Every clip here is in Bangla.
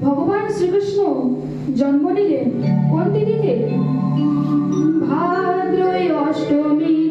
ভগবান শ্রীকৃষ্ণ জন্ম নিলেন কোন তিথিতে? ভাদ্রয় অষ্টমী।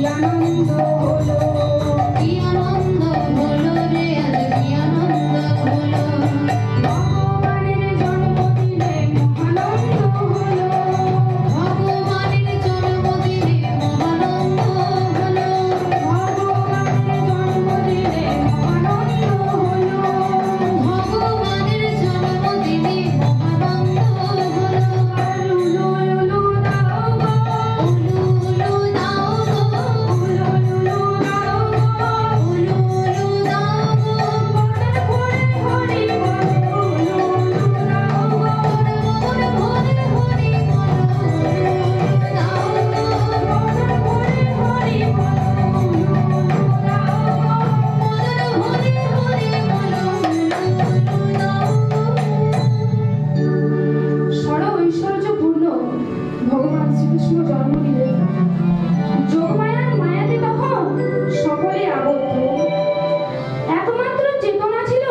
Piano window ভগবান শ্রীকৃষ্ণ জন্ম দিলেন মায়াতে তখন সকলে আবদ্ধ। একমাত্র চেতনা ছিল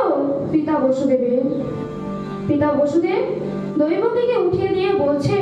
পিতা বসুদেবের। পিতা বসুদেব দৈবকীকে উঠিয়ে দিয়ে বলছে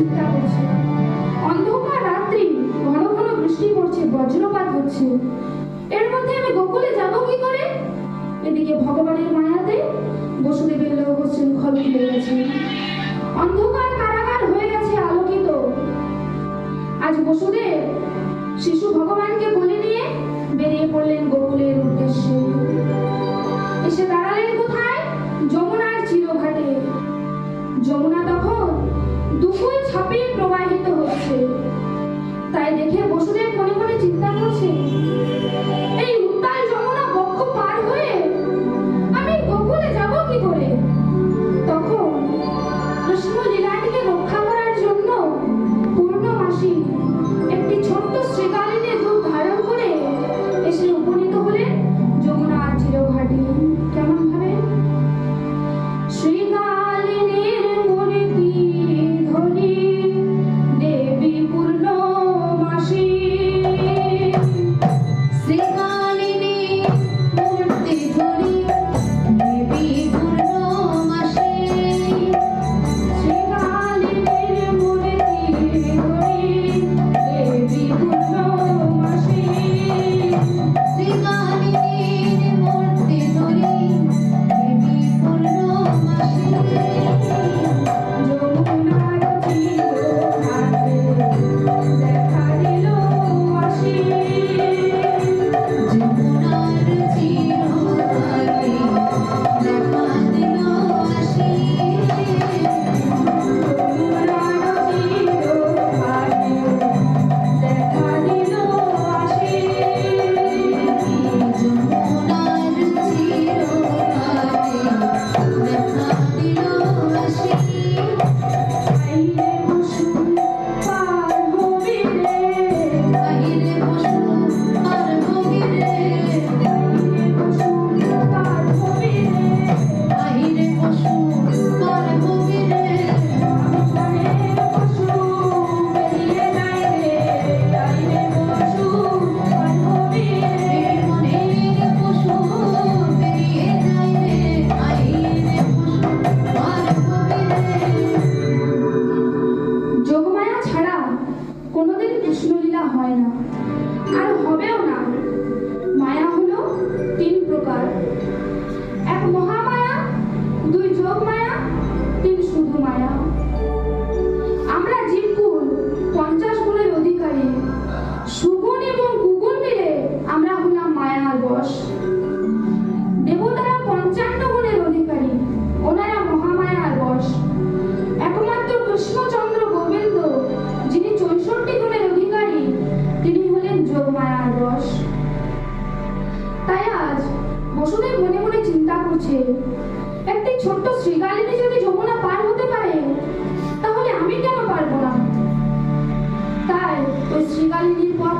চিন্তা করছে অন্ধকার রাত্রি, ঘন ঘন বৃষ্টি পড়ছে, বজ্রপাত হচ্ছে। এর মধ্যে আমি গোকুলে যাব কি করে? এদিকে ভগবানের মায়াতে বসুদেবের লোক শৃঙ্খল খুলে গেছে। অন্ধকার কারাগার হয়ে গেছে আলোকিত। আজ বসুদেব শিশু ভগবানকে বলে নিয়ে বেরিয়ে পড়লেন গোকুলের উদ্দেশ্যে। এসে দাঁড়ালেন কোথায়? যমুনার চিরঘাটে। যমুনা দুপুর ছাপিয়ে প্রবাহিত হচ্ছে। তাই দেখে বসুদেব মনে মনে চিন্তা করছে এই উত্তাল যমুনা বক্ষ পার হয়ে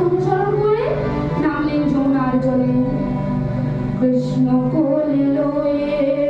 অনুসরণ করে নামলেন যমুনার জলে। কৃষ্ণ কোলে লয়ে